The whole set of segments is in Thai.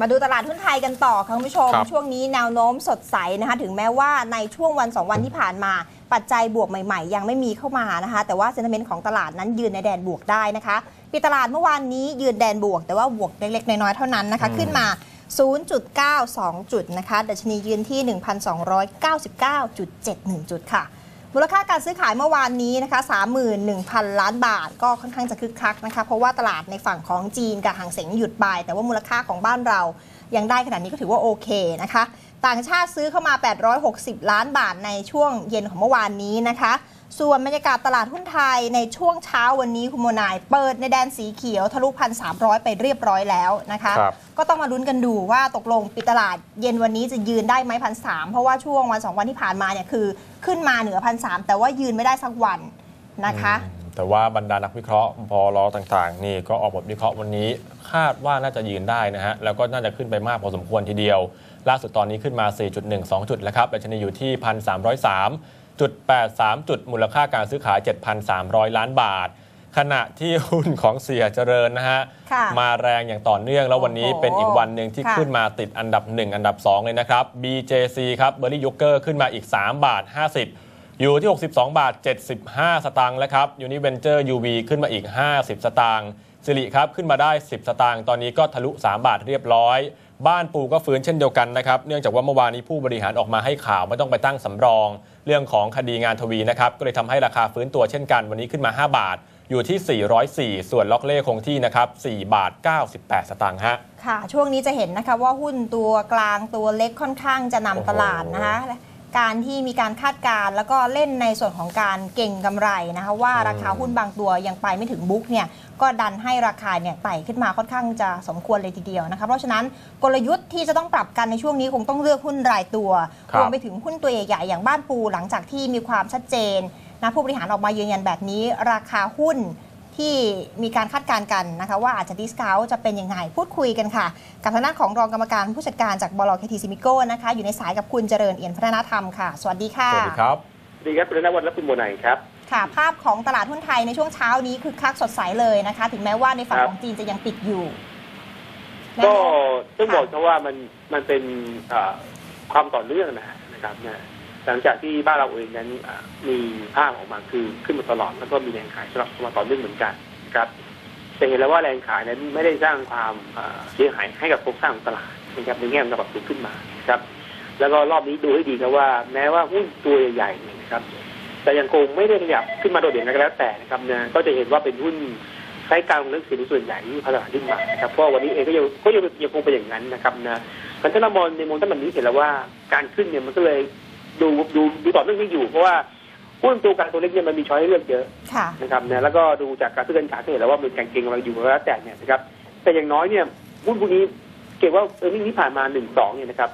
มาดูตลาดหุ้นไทยกันต่อค่ะคุณผู้ชม ครับช่วงนี้แนวโน้มสดใสนะคะถึงแม้ว่าในช่วงวัน 2 วันที่ผ่านมา ปัจจัยบวกใหม่ๆ ยังไม่มีเข้ามานะคะ แต่ว่าเซน t เมนต์ของตลาดนั้นยืนในแดนบวกได้นะคะปิดตลาดเมื่อวานนี้ยืนแดนบวก แต่ว่าบวกเล็กๆ น้อยๆ เท่านั้นนะคะอืมขึ้นมา 0.92 จุดนะคะดัชนียืนที่ 1,299.71 จุดค่ะ มูลค่าการซื้อขายเมื่อวานนี้นะคะ31,000 ล้านบาท ก็ค่อนข้างจะคึกคักนะคะเพราะว่าตลาดในฝั่งของจีนกับหางเสงหยุดไป แต่ว่ามูลค่าของบ้านเรายังได้ขนาดนี้ก็ถือว่าโอเคนะคะ ต่างชาติซื้อเข้ามา 860 ล้านบาทในช่วงเย็นของเมื่อวานนี้นะคะ ส่วนบรรยากาศตลาดหุ้นไทยในช่วงเช้าวันนี้คุณโมนายเปิดในแดนสีเขียวทะลุพันสามไปเรียบร้อยแล้วนะคะครับก็ต้องมาลุ้นกันดูว่าตกลงปิดตลาดเย็นวันนี้จะยืนได้ไหมพันสามเพราะว่าช่วงวันสองวันที่ผ่านมาเนี่ยคือขึ้นมาเหนือพันสามแต่ว่ายืนไม่ได้สักวันนะคะอืมแต่ว่าบรรดานักวิเคราะห์บอลอต่างๆ นี่ก็ออกบทวิเคราะห์วันนี้ คาดว่าน่าจะยืนได้นะฮะ แล้วก็น่าจะขึ้นไปมากพอสมควรทีเดียว ล่าสุดตอนนี้ขึ้นมา 4.12 จุดแล้วครับดัชนีอยู่ที่ 1,303.83 จุดมูลค่าการซื้อขาย 7,300 ล้านบาท ขณะที่หุ้นของเสียเจริญนะฮะค่ะมาแรงอย่างต่อเนื่อง แล้ววันนี้โอ้โหเป็นอีกวันหนึ่งที่ค่ะขึ้นมาติดอันดับ 1 อันดับ 2 เลยนะครับ BJC ครับเบอร์รี่ยกเกอร์ขึ้นมาอีก 3 บาท 50 อยู่ที่ 62 บาท 75 สตางค์แล้วครับยูนิเวนเจอร์ UV ขึ้นมาอีก 50 สตางค์สิริครับขึ้นมาได้ 10 สตางค์ตอนนี้ก็ทะลุ 3 บาทเรียบร้อย บ้านปูก็ฟื้นเช่นเดียวกันนะครับ เนื่องจากว่าเมื่อวานนี้ผู้บริหารออกมาให้ข่าวไม่ต้องไปตั้งสำรอง เรื่องของคดีงานทวีนะครับก็เลยทำให้ราคาฟื้นตัวเช่นกัน วันนี้ขึ้นมา 5 บาท อยู่ที่ 404 ส่วนล็อกเล่คงที่นะครับ4บาท 98 สตางค์ฮะค่ะ ช่วงนี้จะเห็นนะคะว่าหุ้นตัวกลางตัวเล็กค่อนข้างจะนำตลาดนะคะ การที่มีการคาดการณ์แล้วก็เล่นในส่วนของการเก่งกำไรนะคะว่าราคาหุ้นบางตัวยังไปไม่ถึงบุ๊กเนี่ยก็ดันให้ราคาเนี่ยไต่ขึ้นมาค่อนข้างจะสมควรเลยทีเดียวนะคะเพราะฉะนั้นกลยุทธ์ที่จะต้องปรับกันในช่วงนี้คงต้องเลือกหุ้นรายตัวครับรวมไปถึงหุ้นตัวใหญ่ๆอย่างบ้านปูหลังจากที่มีความชัดเจนนะผู้บริหารออกมายืนยันแบบนี้ ราคาหุ้น ที่มีการคาดการณ์กันนะคะว่าอาจจะดิสคาวจะเป็นยังไงพูดคุยกันค่ะ กับทางด้านของรองกรรมการผู้จัดการจากบลเคทีซิมิโก้นะคะอยู่ในสายกับคุณเจริญเอียนพัฒนธรรมค่ะ สวัสดีค่ะสวัสดีครับสวัสดีครับคุณธนวัฒน์และคุณโมไนครับค่ะภาพของตลาดหุ้นไทยในช่วงเช้านี้คือคักสดใสเลยนะคะ ถึงแม้ว่าในฝั่งครับของจีนจะยังปิดอยู่ก็ต้องบอกเขาว่ามันมันเป็นเอ่อความต่อเนื่องนะนะครับนะ หลังจากที่บ้านเราเองนั้นมีภาพออกมาคือขึ้นมาตลอดแล้วก็มีแรงขายสลับมาต่อเนื่องเหมือนกันนะครับจะเห็นแล้วว่าแรงขายนั้นไม่ได้สร้างความเสียหายให้กับโครงสร้างตลาดนะครับในแง่ของการปรับตัวขึ้นมาครับ แล้วก็รอบนี้ดูให้ดีครับว่า แม้ว่าหุ้นตัวใหญ่ๆเนี่ยนะครับ แต่ยังคงไม่ได้ขยับขึ้นมาโดดเด่นก็แล้วแต่นะครับนะก็จะเห็นว่าเป็นหุ้นใช้การลงทุนสินส่วนใหญ่ที่พัฒนาขึ้นมานะครับเพราะวันนี้เองก็ยังก็ยังยังคงเป็นอย่างนั้นนะครับนะมันถ้าเรามองในมุมต้นแบบนี้เห็นแล้วว่าการขึ้นเนี่ยมันก็เลย ดูดูดูต่อเนื่องไม่อยู่ เพราะว่าหุ้นตัวกลางตัวเล็กเนี่ยมันมีช้อยให้เลือกเยอะค่ะนะครับนะแล้วก็ดูจากการซื้อกันขายก็เห็นแล้วว่ามันการเก็งกำลังอยู่ก็แล้วแต่เนี่ยนะครับแต่อย่างน้อยเนี่ยหุ้นพวกนี้เก็บว่าเออร์เน็งที่ผ่านมาหนึ่งสองเนี่ยนะครับ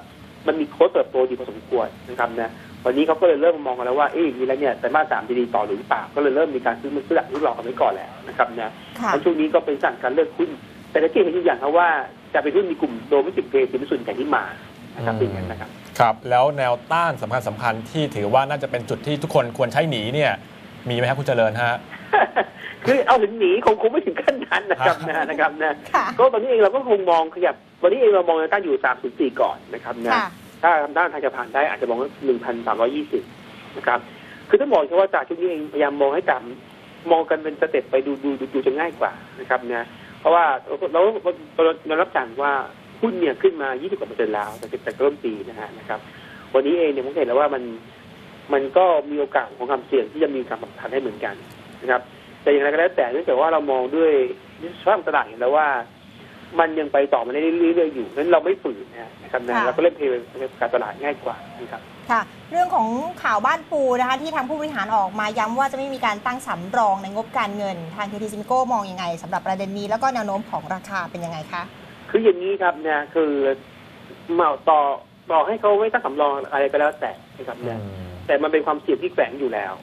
มันมีโค้ดเติบโตดีพอสมควรนะครับนะวันนี้เขาก็เลยเริ่มมองกันแล้วว่าเอ๊ะอย่างนี้แล้วเนี่ยแต่มาสามดีๆต่อหรือเปล่าก็เลยเริ่มมีการซื้อมือซื้อหลักซื้อหลอกกันไว้ก่อนแล้วนะครับนะค่ะแล้วช่วงนี้ก็เป็นสั่งการเลือกหุ้นแต่ก็ที่เห็นอยู่อย่างครับว่าจะเป็นหุ้นมีกลุ่มโดมิสิกเพย์สินส่วนใหญ่ที่มานะครับเป็นอย่างนั้นนะครับ ครับแล้วแนวต้านสำคัญสำคัญที่ถือว่าน่าจะเป็นจุดที่ทุกคนควรใช้หนีเนี่ยมีไหมครับคุณเจริญฮะคือเอาถึงหนีคงคงไม่ถึงขั้นนั้นนะครับนะนะครับนะค่ะก็ตอนนี้เองเราก็คงมองขยับวันนี้เองเรามองแนวต้านอยู่304ก่อนนะครับนะค่ะถ้าทำด้านทางจะผ่านได้อาจจะมองว่า1,320นะครับคือต้องบอกว่าจากช่วงนี้เองพยายามมองให้ตามมองกันเป็นสเต็ปไปดูดูดูดูจะง่ายกว่านะครับนะเพราะว่าเราเราเรารับสั่งว่า หุ้นเนี่ยขึ้นมา 20กว่าเปอร์เซ็นต์แล้วแต่แต่เริ่มปีนะฮะนะครับ วันนี้เองเนี่ยผมเห็นแล้วว่ามันมันก็มีโอกาสของความเสี่ยงที่จะมีการปรับฐานได้เหมือนกันนะครับ แต่อย่างไรก็แล้วแต่เนื่องจากว่าเรามองด้วยสภาพตลาดเห็นแล้วว่า มันยังไปต่อมาได้เรื่อยๆอยู่นั้นเราไม่ฝืนนะครับนะค่ะเราก็เล่นเพลย์การตลาดง่ายกว่านะครับค่ะ เรื่องของข่าวบ้านปูนะคะ ที่ทางผู้บริหารออกมาย้ำว่าจะไม่มีการตั้งสำรองในงบการเงิน ทางเคทีซิมิโก้มองยังไงสำหรับประเด็นนี้แล้วก็แนวโน้มของราคาเป็นยังไงคะ คืออย่างนี้ครับเนี่ยคือเมาต่อต่อให้เขาไม่ตั้งสำรองอะไรก็แล้วแต่นะครับเนี่ยแต่มันเป็นความเสี่ยงที่แฝงอยู่แล้ว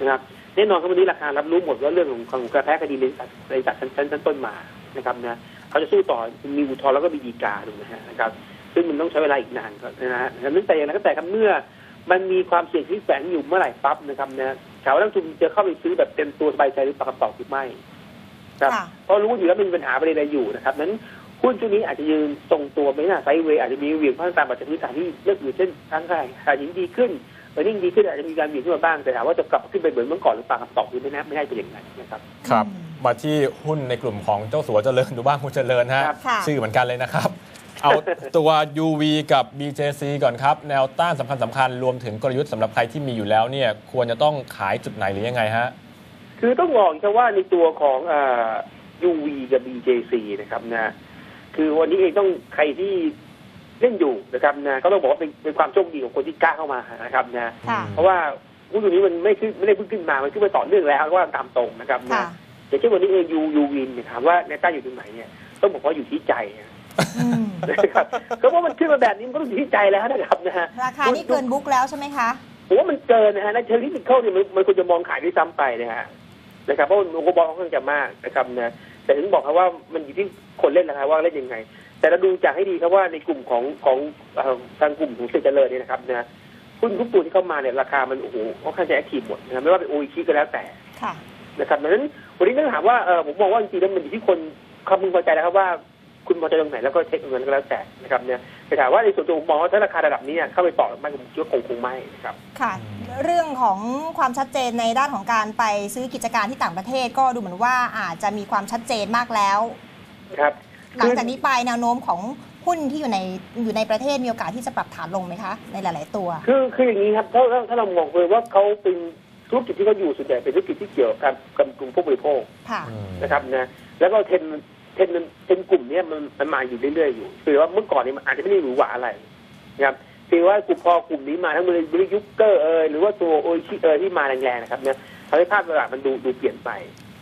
นะครับแน่นอนครับวันนี้ราคารับรู้หมดว่าเรื่องของของกระแทกคดีในจากในจากชั้นชั้นชั้นต้นมานะครับนะเขาจะสู้ต่อมีอุทธรณ์แล้วก็มีฎีกาถูกไหมฮะนะครับ ซึ่งมันต้องใช้เวลาอีกนานครับนะฮะนั้นแต่อย่างไรก็แต่ครับเมื่อมันมีความเสี่ยงที่แฝงอยู่เมื่อไหร่ปั๊บนะครับนะถามว่านักลงทุนจะเข้าไปซื้อแบบเต็มตัวสบายใจหรือเปล่าคำตอบคือไม่ครับค่ะเพราะรู้อยู่แล้วมันมีปัญหาประเด็นอะไรอยู่นะครับนั้น หุ้นช่วงนี้อาจจะยืนทรงตัวไม่น่าไซด์เวย์อาจจะมีเหวี่ยงพันตามปัจจัยพื้นฐานที่เลือกอยู่เช่นทั้งไงขายดีขึ้นเออร์เน็งดีขึ้นอาจจะมีการเหวี่ยงขึ้นมาบ้างแต่ถามว่าจะกลับขึ้นไปเหมือนเมื่อก่อนหรือเปล่าคำตอบคือไม่แน่ไม่ได้เป็นอย่างนั้นนะครับครับอืมมาที่หุ้นในกลุ่มของเจ้าสัวเจริญดูบ้างคุณเจริญฮะครับค่ะชื่อเหมือนกันเลยนะครับ เอาตัว UV กับ BJC ก่อนครับ แนวต้านสำคัญสำคัญรวมถึงกลยุทธ์สำหรับใครที่มีอยู่แล้วเนี่ยควรจะต้องขายจุดไหนหรือยังไงฮะคือต้องบอกแค่ว่าในตัวของเอ่อ UV กับ BJC นะครับนะ คือวันนี้เองต้องใครที่เล่นอยู่นะครับนะก็ต้องบอกว่าเป็นเป็นความโชคดีของคนที่กล้าเข้ามานะครับนะค่ะเพราะว่าหุ้นตัวนี้มันไม่ขึ้นไม่ได้เพิ่งขึ้นมา มันขึ้นมาต่อเนื่องแล้วว่าตามตรงนะครับค่ะนะอย่างเช่นวันนี้เองยูยูวินเนี่ยถามว่าแนวต้านอยู่ตรงไหนเนี่ยต้องบอกว่าอยู่ที่ใจนะอืมนะครับก็เพราะมันขึ้นมาแบบนี้มันก็ต้องอยู่ที่ใจแล้วนะครับนะฮะ ราคานี่เกินบุ๊กแล้วใช่ไหมคะ ผมว่ามันเกินนะฮะในเชิงเทคนิคเนี่ยมันมันควรจะมองขายด้วยซ้ำไปนะฮะนะครับเพราะมันโกบอลค่อนข้างจะมากนะครับนะ แต่ถึงบอกครับว่ามันอยู่ที่คนเล่นนะครับว่าเล่นยังไง แต่เราดูจากให้ดีครับว่าในกลุ่มของของเอ่อทางกลุ่มของเซนเจริญเนี่ยนะครับนะหุ้นทุกตัวที่เข้ามาเนี่ยราคามันโอ้โหค่อนข้างจะแอคทีฟหมดนะครับไม่ว่าเป็นโอชิก็แล้วแต่ค่ะนะครับดังนั้นวันนี้ต้องถามว่าเออผมมองว่าจริงๆแล้วมันอยู่ที่คนคำพึงพอใจแล้วครับว่า คุณพอใจตรงไหนแล้วก็เช็คตรงนั้นก็แล้วแต่นะครับเนี่ยแต่ถามว่าในส่วนตัวผมมองว่าถ้าราคาระดับนี้เนี่ยเข้าไปต่อไม่ผมคิดว่าคงคงไม่นะครับค่ะ เรื่องของความชัดเจนในด้านของการไปซื้อกิจการที่ต่างประเทศ ก็ดูเหมือนว่าอาจจะมีความชัดเจนมากแล้วครับหลังจากนี้ไปแนวโน้มของหุ้นที่อยู่ในอยู่ในประเทศมีโอกาสที่จะปรับฐานลงไหมคะ ในหลาย ๆ ตัว คือคืออย่างนี้ครับถ้าถ้าถ้าเรามองเลยว่าเขาเป็นธุรกิจที่เขาอยู่ส่วนใหญ่เป็นธุรกิจที่เกี่ยวกับกับกลุ่มผู้บริโภคค่ะนะครับนะแล้วก็เทรนด์ เทรนด์เทรนด์กลุ่มนี้มันมันมาอยู่เรื่อยๆอยู่คือว่าเมื่อก่อนนี้มันอาจจะไม่ได้หรูหราอะไรนะครับคือว่ากลุ่มพอกลุ่มนี้มาทั้งบริบริยุกเกอร์เอยหรือว่าตัวโอชิเอยที่มาแรงๆนะครับเนี่ยทำให้ภาพตลาดมันดูดูเปลี่ยนไป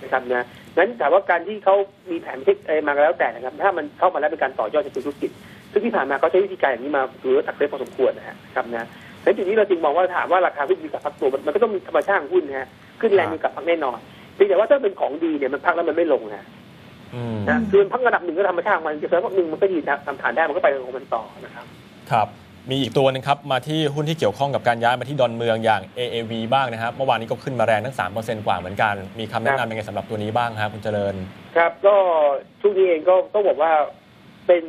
นะครับนะงั้นถามว่าการที่เขามีแผนเทคเอยมาแล้วแต่นะครับ ถ้ามันเข้ามาแล้วเป็นการต่อยอดในธุรกิจ ซึ่งที่ผ่านมาเขาใช้วิธีการอย่างนี้มาถือว่าตักได้พอสมควรนะครับนะในจุดนี้เราจึงมองว่าถามว่าราคาหุ้นมีกับพักตัวมันก็ต้องมีธรรมชาติหุ้นนะฮะขึ้นแรงมีกับพักแน่นอนเพียงแต่ว่าถ้าเป็นของดีเนี่ยมันพักแล้วมันไม่ลงนะ นะคือมันพักระดับหนึ่งก็ธรรมชาติของมันจะเสริมพักหนึ่งมันก็ยืนทำฐานได้มันก็ไปของมันต่อนะครับ ครับมีอีกตัวหนึงครับมาที่หุ้นที่เกี่ยวข้องกับการย้ายมาที่ดอนเมืองอย่าง AAV บ้างนะครับเมื่อวานนี้ก็ขึ้นมาแรงทั้ง 3%กว่าเหมือนกัน มีคำแนะนำยังไงสำหรับตัวนี้บ้างครับคุณเจริญ ครับก็ช่วงนี้เองก็ต้องบอกว่าเป็น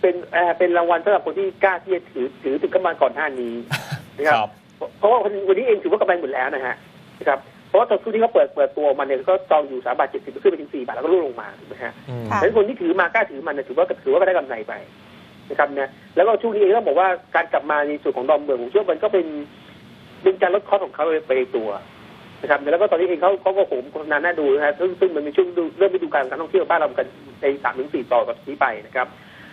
เป็นเอ่อเป็นรางวัลสำหรับคนที่กล้าที่จะถือถือถึงขึ้นมาก่อนหน้านี้นะครับ เพราะว่าวันนี้เองถือว่ากำไรหมดแล้วนะฮะนะครับเพ ราะว่าตอนช่วงที่เขาเปิดเปิดตัวออกมาเนี่ยก็จองอยู่สามบาทเจ็ดสิบขึ้นไปถึงสี่บาทแล้วก็ร่วงลงมาถูกไหมฮะอืมค่ะดังนั้นคนที่ถือมากล้าถือมันเนี่ยถือว่าถือว่าก็ได้กำไรไปนะครับเนี่ยแล้วก็ช่วงนี้เองต้องบอกว่าการกลับมาในส่วนของดอนเมืองผมเชื่อว่ามันก็เป็นเป็นการลดคอสของเขาไปในตัวนะครับแล้วก็ตอนนี้เองเขาเขาก็โหมโฆษณาหน้าดูนะฮะซึ่งซึ่งมันเป็นช่วงดูเริ่มฤดูกาลการท่องเที่ยวบ้านเรากันในสามถึงสี่ต่อจากนี้ไปนะครับ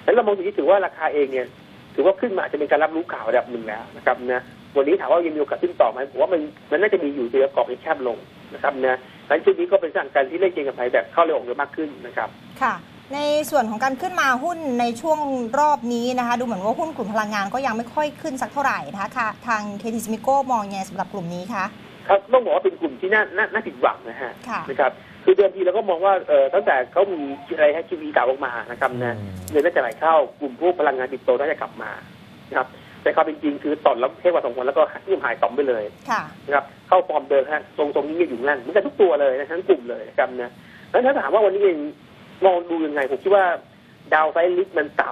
แล้วเรามองอย่างนี้ถือว่าราคาเองเนี่ยถือว่าขึ้นมาอาจจะเป็นการรับรู้ข่าวระดับหนึ่งแล้วนะครับนะ วันนี้ถามว่ายังมีโอกาสขึ้นต่อไหมผมว่ามันมันน่าจะมีอยู่แต่กรอบให้แคบลงนะครับนะงั้นช่วงนี้ก็เป็นสถานการณ์ที่เล่นเกมกับไพ่แบบเข้าเร็วออกเร็วมากขึ้นนะครับ ค่ะ ในส่วนของการขึ้นมาหุ้นในช่วงรอบนี้นะคะ ดูเหมือนว่าหุ้นกลุ่มพลังงานก็ยังไม่ค่อยขึ้นสักเท่าไหร่นะคะค่ะทางเคทีสมิโก้มองยังไงสำหรับกลุ่มนี้คะครับต้องบอกว่าเป็นกลุ่มที่น่าน่าน่าผิดหวังนะฮะค่ะนะครับคือเดิมทีเราก็มองว่าเออตั้งแต่เขามีอะไรให้ทีวีเก่าออกมานะครับนะอืมเงินน่าจะไหลเข้ากลุ่มพวกพลังงานปิโตรน่าจะกลับมานะครับ แต่ความเป็นจริงคือตอนแล้วเทกว่าสองคนแล้วก็เงียบหายต่อมไปเลยค่ะนะครับเข้าฟอร์มเดิมฮะตรงตรงนี้อยู่นั่นเหมือนกันทุกตัวเลยนะทั้งกลุ่มเลยนะครับนะแล้วถ้าถามว่าวันนี้เองมองดูยังไงผมคิดว่าดาวไซลิกมันต่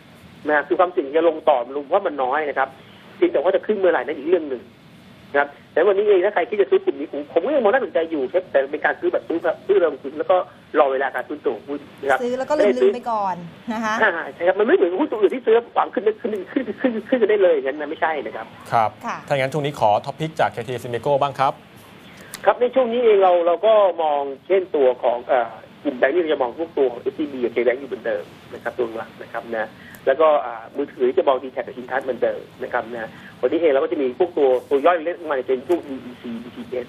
ำนะคือความเสี่ยงจะลงต่อมันลงเพราะมันน้อยนะครับเพียงแต่ว่าจะขึ้นเมื่อไหร่นั่นอีกเรื่องหนึ่ง นะครับแต่วันนี้เองถ้าใครที่จะซื้อกลุ่มนี้ผมผมก็ยังมองน่าสนใจอยู่ครับแต่เป็นการซื้อแบบซื้อแบบซื้อเริ่มซื้อแล้วก็รอเวลาการซื้อตัวของหุ้นนะครับซื้อแล้วก็ลืมๆไปก่อนนะคะอ่าใช่ครับมันไม่เหมือนหุ้นตัวอื่นที่ซื้อหวังขึ้นขึ้นขึ้นขึ้นขึ้นกันได้เลยอย่างนั้นนะไม่ใช่นะครับครับค่ะถ้าอย่างนั้นช่วงนี้ขอท็อปพิกจาก KT s i m e c o บ้างครับ ครับในช่วงนี้เองเราเราก็มองเช่นตัวของเอ่อกลุ่มแบงค์นี่เราจะมองพวกตัวของ SCB กับ K-Bank อยู่เหมือนเดิมนะครับตัวหลักนะครับนะ แล้วก็อ่ามือถือจะมองดีแท็กับอินทัชเหมือนเดิมนะครับนะวันนี้เองเราก็จะมีพวกตัวตัวย่อยเล็กมาเป็นพวก DEC DTS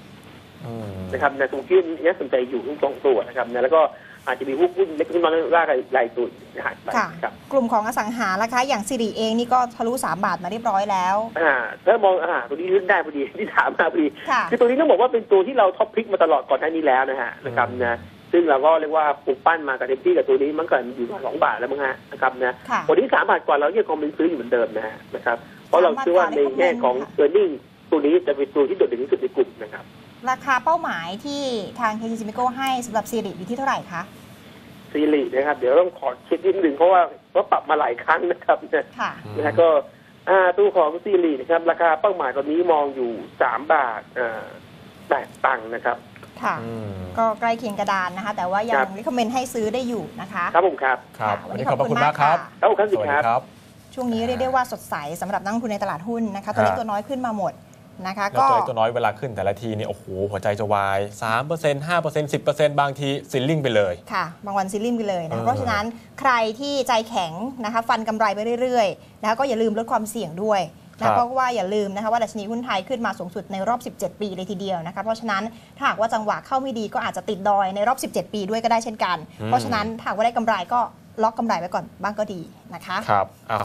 อืมนะครับนะตรงที่นี้สนใจอยู่ทั้งสองตัวนะครับนะแล้วก็อาจจะมีพวกหุ้นเล็กน้อยล่ารายรายตัวหายไปค่ะครับกลุ่มของอสังหาราคาอย่างสิริเองนี่ก็ทะลุ3บาทมาเรียบร้อยแล้วอ่าถ้ามองอ่าตัวนี้ขึ้นได้พอดีที่ถามมาพอดีค่ะคือตัวนี้ต้องบอกว่าเป็นตัวที่เราท็อปพลิกมาตลอดก่อนหน้านี้แล้วนะฮะนะครับนะ ซึ่งเราก็เรียกว่าปลูกปั้นมากับเต็มที่กับตัวนี้มันเกิดอยู่สองบาทแล้วมั้งฮะนะครับนะค่ะวันนี้สามบาทกว่าเรายังคงเป็นซื้ออยู่เหมือนเดิมนะฮะนะครับเพราะเราเชื่อว่าในแง่ของเออร์เน็งตัวนี้จะเป็นตัวที่โดดเด่นที่สุดในกลุ่มนะครับราคาเป้าหมายที่ทาง KT s i m i c o ให้สำหรับสิริอยู่ที่เท่าไหร่คะซีรีนะครับเดี๋ยวต้องขอเช็คนิดหนึ่งเพราะว่าเพราะปรับมาหลายครั้งนะครับนะค่ะนะฮะก็อ่าตัวของซีรีนะครับ ราคาเป้าหมายตอนนี้มองอยู่สามบาทอ่าแปดตังค์นะครับ ค่ะ อืมก็ใกล้เคียงกระดานนะคะ แต่ว่ายัครังบริคอมเมนต์ให้ซื้อได้อยู่นะคะครับผมครับครับค่ะวันนี้ขอบพระคุณมากครับครับผมครับสสิวัสคดีรับ ครับ ช่วงนี้เรียกได้ว่าสดใสสำหรับนักลงทุนในตลาดหุ้นนะคะ ตัวเล็กฮะตัวน้อยขึ้นมาหมดนะคะ แล้วก็ตัวเล็กตัวน้อยเวลาขึ้นแต่ละทีนี่โอ้โหหัวใจจะวาย 3% 5% 10%บางทีซิลลิ่งไปเลย ค่ะ บางวันซิลลิ่งไปเลยนะเออ เพราะฉะนั้นใครที่ใจแข็งนะคะ ฟันกำไรไปเรื่อยๆนะคะก็อย่าลืมลดความเสี่ยงด้วยครั นะบเพราะว่าอย่าลืมนะคะว่าดัชนีหุ้นไทยขึ้นมาสูงสุดในรอบ 17 ปีเลยทีเดียวนะคะเพราะฉะนั้นถ้าหากว่าจังหวะเข้าไม่ดีก็อาจจะติดดอยในรอบ 17 ปีด้วยก็ได้เช่นกัน เพราะฉะนั้นถ้าหากว่าได้กำไรก็ล็อกกำไรไว้ก่อนบ้างก็ดีนะคะครับอ่า